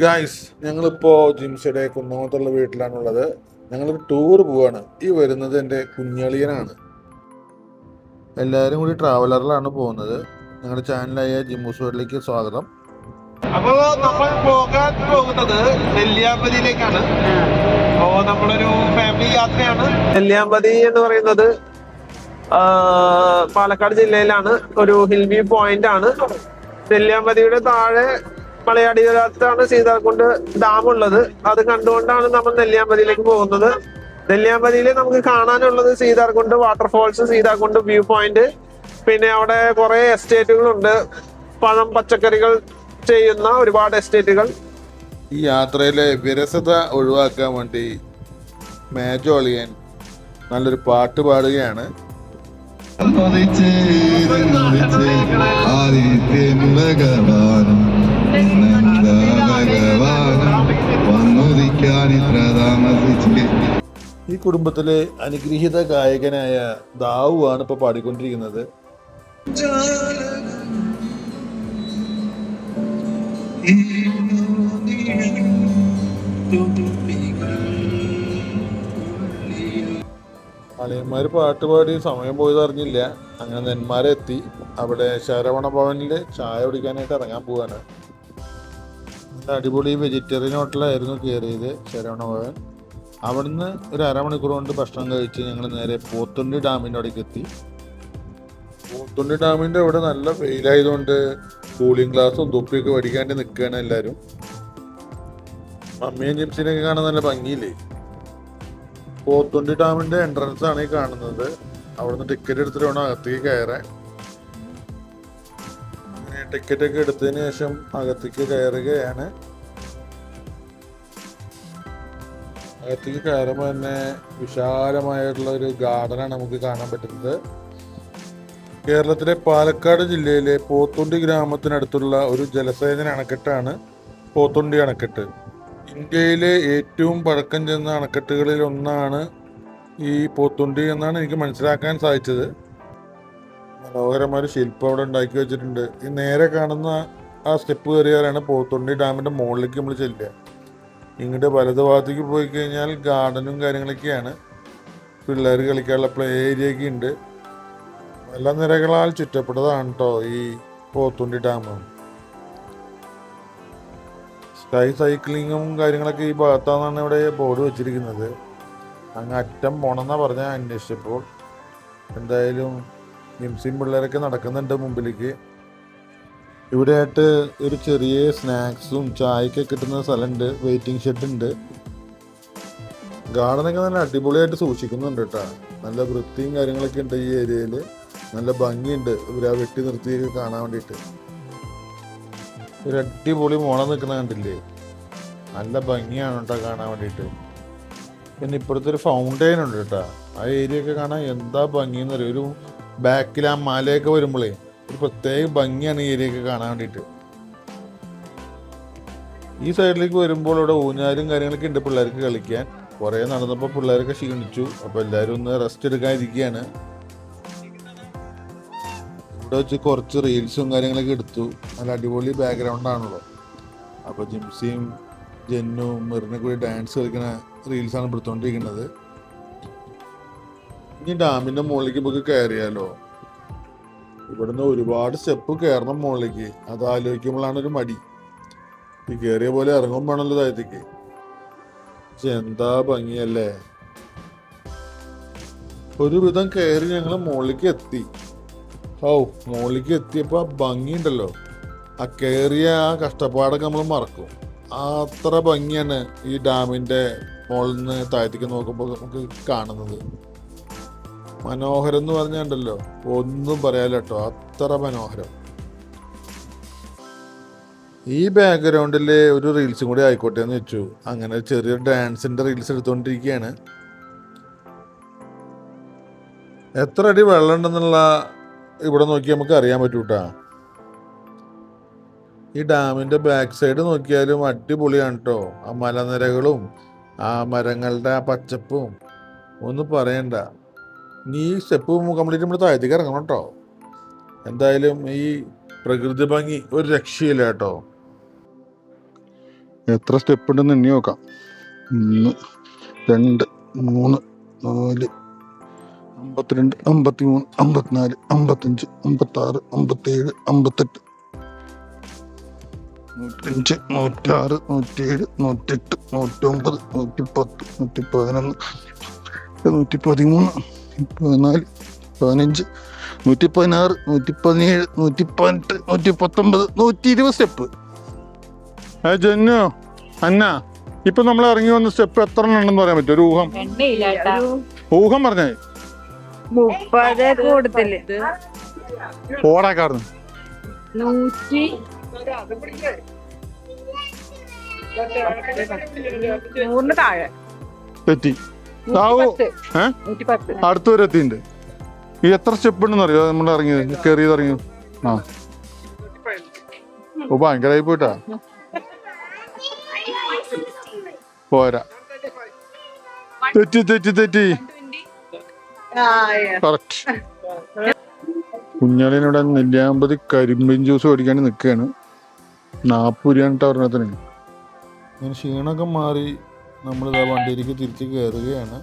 Guys ഞങ്ങളിപ്പോൾ ജിംസയുടെ കുന്നമത്തുള്ള വീട്ടിലാണുള്ളത്. ഞങ്ങൾ tour പോവാണ്. ഈ വരുന്നത് എന്റെ കുഞ്ഞളിയനാണ്. എല്ലാവരും കൂടി ട്രാവലറിലാണ് പോകുന്നത്. ഞങ്ങളുടെ ചാനലായ ജിമ്മൂസ് വേർഡിലേക്ക് സ്വാഗതം. അപ്പോ നമ്മൾ പോകാൻ പോകുന്നത് നെല്ലിയാമ്പതിയിലേക്കാണ്. അപ്പോ നമ്മളൊരു ഫാമിലി യാത്രയാണ്. നെല്ലിയാമ്പതി എന്ന് പറയുന്നത് പാലക്കാട് ജില്ലയിലാണ്. ഒരു ഹിൽ വ്യൂ പോയിന്റ് ആണ്. നെല്ലിയാമ്പതിയുടെ താഴെ മലയാടിയിലാണ് സീതാർകുണ്ട് ഡാം ഉള്ളത് അത് കണ്ടുകൊണ്ടാണ് നമ്മൾ നെല്ലിയാമ്പതിയിലേക്ക് പോകുന്നത്. നെല്ലിയാമ്പതിയിൽ നമുക്ക് കാണാനുള്ളത് Seetharkund waterfalls Seetharkund view point പിന്നെ അവിടെ കുറെ എസ്റ്റേറ്റുകളുണ്ട്. പഴം പച്ചക്കറികൾ ചെയ്യുന്ന ഒരുപാട് എസ്റ്റേറ്റുകൾ. ഈ യാത്രയിലെ വിരസത ഒഴിവാക്കാൻ വേണ്ടി മേജോളിയൻ നല്ലൊരു പാട്ട് പാടുകയാണ്. ഉദിച്ച് ഈ കുടുംബത്തിലെ അനുഗ്രഹീത ഗായകനായ ദാവു ആണ് ഇപ്പോൾ പാടിക്കൊണ്ടിരിക്കുന്നത്. അളിയന്മാർ പാട്ടുപാടി സമയം പോയതറിഞ്ഞില്ല അങ്ങനെ നെന്മാരെ എത്തി അവിടെ ശരവണ ഭവനിൽ ചായ കുടിക്കാനായിട്ട് ഇറങ്ങാൻ പോവാണ്. അടിപൊളി വെജിറ്റേറിയൻ ഹോട്ടലായിരുന്നു കയറിയത് ശരവണ ഭവൻ. അവിടുന്ന് ഒരു അരമണിക്കൂർ കൊണ്ട് ഭക്ഷണം കഴിച്ച് ഞങ്ങൾ നേരെ പോത്തുണ്ടി ഡാമിന്റെ അവിടേക്ക് എത്തി. പോത്തുണ്ടി ഡാമിന്റെ അവിടെ നല്ല വെയിലായതുകൊണ്ട് കൂളിംഗ് ഗ്ലാസും തൊപ്പിയൊക്കെ വടിക്കാണ്ട് നിൽക്കുകയാണ് എല്ലാവരും മമ്മിയും ജിംസിനെയൊക്കെ കാണാൻ നല്ല ഭംഗിയില്ലേ? പോത്തുണ്ടി ഡാമിന്റെ എൻട്രൻസ് ആണ് ഈ കാണുന്നത്. അവിടുന്ന് ടിക്കറ്റ് എടുത്തിട്ട് വേണം അകത്തേക്ക് കയറാൻ. അങ്ങനെ ടിക്കറ്റ് ഒക്കെ എടുത്തതിന് ശേഷം അകത്തേക്ക് കയറുകയാണ്. അകത്തേക്ക് കയറുമ്പോൾ തന്നെ വിശാലമായിട്ടുള്ള ഒരു ഗാർഡനാണ് നമുക്ക് കാണാൻ പറ്റുന്നത്. കേരളത്തിലെ പാലക്കാട് ജില്ലയിലെ പോത്തുണ്ടി ഗ്രാമത്തിനടുത്തുള്ള ഒരു ജലസേചന അണക്കെട്ടാണ് പോത്തുണ്ടി അണക്കെട്ട്. ഇന്ത്യയിലെ ഏറ്റവും പഴക്കം ചെന്ന അണക്കെട്ടുകളിൽ ഒന്നാണ് ഈ പോത്തുണ്ടി എന്നാണ് എനിക്ക് മനസ്സിലാക്കാൻ സാധിച്ചത്. മനോഹരമായ ശില്പം അവിടെ ഉണ്ടാക്കി വെച്ചിട്ടുണ്ട്. ഈ നേരെ കാണുന്ന ആ സ്റ്റെപ്പ് കയറിയാലാണ് പോത്തുണ്ടി ഡാമിന്റെ മുകളിലേക്ക് നമ്മൾ ചെല്ലുക. ഇങ്ങോട്ട് വലത് ഭാഗത്തേക്ക് പോയി കഴിഞ്ഞാൽ ഗാർഡനും കാര്യങ്ങളൊക്കെയാണ്. പിള്ളേർ കളിക്കാനുള്ള പ്ലേ ഏരിയ ഒക്കെ ഉണ്ട്. നിരകളാൽ ചുറ്റപ്പെട്ടതാണ് കേട്ടോ ഈ പോത്തുണ്ടി ഡാം. സ്കൈ സൈക്ലിങ്ങും കാര്യങ്ങളൊക്കെ ഈ ഭാഗത്താണെന്നാണ് ഇവിടെ ബോർഡ് വെച്ചിരിക്കുന്നത്. അങ്ങ് അറ്റം പോണമെന്നാണ് പറഞ്ഞാൽ അന്വേഷിച്ചപ്പോൾ. എന്തായാലും നിംസിയും പിള്ളേരൊക്കെ നടക്കുന്നുണ്ട് മുമ്പിലേക്ക്. ഇവിടെയായിട്ട് ഒരു ചെറിയ സ്നാക്സും ചായയൊക്കെ കിട്ടുന്ന സ്ഥലമുണ്ട്. വെയിറ്റിംഗ് ഷെഡ് ഉണ്ട് ഗാർഡനൊക്കെ നല്ല അടിപൊളിയായിട്ട് സൂക്ഷിക്കുന്നുണ്ട് കേട്ടോ. നല്ല വൃത്തിയും കാര്യങ്ങളൊക്കെ ഉണ്ട് ഈ ഏരിയയിൽ നല്ല ഭംഗിയുണ്ട്. ഇവരാ വെട്ടി നിർത്തിയൊക്കെ കാണാൻ വേണ്ടിയിട്ട്. ഒരു അടിപൊളി മോണ നിൽക്കുന്ന കണ്ടില്ലേ? നല്ല ഭംഗിയാണ് കേട്ടോ കാണാൻ വേണ്ടിയിട്ട്. പിന്നെ ഇപ്പോഴത്തെ ഒരു ഫൗണ്ടെയിൻ ഉണ്ട് കേട്ടോ. ആ ഏരിയ ഒക്കെ കാണാൻ എന്താ ഭംഗിയെന്ന് അറിയാം ഒരു ബാക്കിൽ ആ മലയൊക്കെ വരുമ്പോഴേ ഒരു പ്രത്യേക ഭംഗിയാണ് ഈ ഏരിയ ഒക്കെ കാണാൻ വേണ്ടിയിട്ട്. ഈ സൈഡിലേക്ക് വരുമ്പോൾ ഇവിടെ ഊഞ്ഞാലും കാര്യങ്ങളൊക്കെ ഉണ്ട് പിള്ളേർക്ക് കളിക്കാൻ. കുറേ നടന്നപ്പോൾ പിള്ളേരൊക്കെ ക്ഷീണിച്ചു. അപ്പോൾ എല്ലാവരും ഒന്ന് റെസ്റ്റ് എടുക്കാതിരിക്കുകയാണ് ഇവിടെ വെച്ച് കുറച്ച് റീൽസും കാര്യങ്ങളൊക്കെ എടുത്തു. നല്ല അടിപൊളി ബാക്ക്ഗ്രൗണ്ട് ആണല്ലോ. അപ്പോൾ ജിംസിയും ജെന്നും മിറിനെ കൂടി ഡാൻസ് കളിക്കുന്ന റീൽസാണ് എടുത്തുകൊണ്ടിരിക്കുന്നത് ഇനി ഡാമിന്റെ മുകളിലേക്ക് നമുക്ക് കയറിയാലോ ഇവിടുന്ന് ഒരുപാട് സ്റ്റെപ്പ് കയറണം മുകളിലേക്ക്. അത് ആലോചിക്കുമ്പോഴാണ് ഒരു മടി. ഈ കയറിയ പോലെ ഇറങ്ങും വേണമല്ലോ താഴത്തേക്ക് പക്ഷെ എന്താ ഭംഗിയല്ലേ? ഒരുവിധം കയറി ഞങ്ങൾ മുകളിലേക്ക് എത്തി. ഓ മുകളിലേക്ക് എത്തിയപ്പോൾ ആ ഭംഗിയുണ്ടല്ലോ ആ കയറിയ ആ കഷ്ടപ്പാടൊക്കെ നമ്മൾ മറക്കും. അത്ര ഭംഗിയാണ് ഈ ഡാമിന്റെ മുകളിൽ നിന്ന് താഴത്തേക്ക് നോക്കുമ്പോൾ നമുക്ക് കാണുന്നത്. മനോഹരം എന്ന് പറഞ്ഞുണ്ടല്ലോ. ഒന്നും പറയാലോ കേട്ടോ അത്ര മനോഹരം. ഈ ബാക്ക്ഗ്രൗണ്ടിൽ ഒരു റീൽസും കൂടി ആയിക്കോട്ടെ എന്ന് വെച്ചു. അങ്ങനെ ചെറിയ ഡാൻസിന്റെ റീൽസ് എടുത്തുകൊണ്ടിരിക്കുകയാണ് എത്ര അടി വെള്ളം ഉണ്ടെന്നുള്ള ഇവിടെ നോക്കി നമുക്ക് അറിയാൻ പറ്റൂട്ടാ. ഈ ഡാമിന്റെ ബാക്ക് സൈഡ് നോക്കിയാലും അടിപൊളിയാണ് കേട്ടോ ആ മലനിരകളും ആ മരങ്ങളുടെ ആ പച്ചപ്പും. ഒന്നും പറയണ്ട. നീ സ്റ്റെപ്പ് കംപ്ലീറ്റ് നമ്മൾ താഴത്തേക്ക് ഇറങ്ങണം കേട്ടോ എന്തായാലും ഈ പ്രകൃതി ഭംഗി ഒരു രക്ഷയില്ല കേട്ടോ എത്ര സ്റ്റെപ്പ് ഉണ്ടെന്ന് എണ്ണി നോക്കാം. ഒന്ന് രണ്ട് മൂന്ന് നാല് അമ്പത്തിരണ്ട് അമ്പത്തി മൂന്ന് അമ്പത്തിനാല് അമ്പത്തഞ്ച് അമ്പത്താറ് അമ്പത്തേഴ് അമ്പത്തെട്ട്. നൂറ്റഞ്ച് നൂറ്റാറ് നൂറ്റേഴ് നൂറ്റെട്ട് നൂറ്റൊമ്പത് നൂറ്റിപ്പത്ത് നൂറ്റി പതിനൊന്ന് നൂറ്റി പതിമൂന്ന് പതിനാല് പതിനഞ്ച് നൂറ്റി പതിനാറ് നൂറ്റി പതിനേഴ് നൂറ്റി പതിനെട്ട് നൂറ്റി പത്തൊമ്പത് നൂറ്റി ഇരുപത് സ്റ്റെപ്പ്. ഏ ജന്നു അന്ന ഇപ്പൊ നമ്മൾ ഇറങ്ങി വന്ന സ്റ്റെപ്പ് എത്ര എണ്ണം ഉണ്ടെന്ന് പറയാൻ പറ്റും ഒരു ഊഹം. ഊഹം പറഞ്ഞേ. മുപ്പത് കൂടുതൽ. ഓടാക്കാർന്ന്. നൂറ്റി നൂറിന് താഴെ. തെറ്റി. നൂറ്റിപ്പത്ത്. അടുത്ത് വരെ എത്തിണ്ട് ഈ എത്ര സ്റ്റെപ്പ് ഉണ്ടെന്ന് അറിയോ നമ്മൾ ഇറങ്ങിയത്. കയറിയത് ഇറങ്ങിയത് ആ. ഓ ഭയങ്കരമായി പോയിട്ടാ? പോരാ. തെറ്റി തെറ്റി തെറ്റി. കറക്റ്റ്. കുഞ്ഞാളിനിവിടെ നെല്ലിയാമ്പതി കരിമ്പിൻ ജ്യൂസ് മേടിക്കാൻ നിൽക്കുകയാണ് നാപ്പൂരിയാണ് ടവർണത്തിന് ക്ഷീണമൊക്കെ മാറി നമ്മളിതാ വണ്ടിയിലേക്ക് തിരിച്ച് കയറുകയാണ്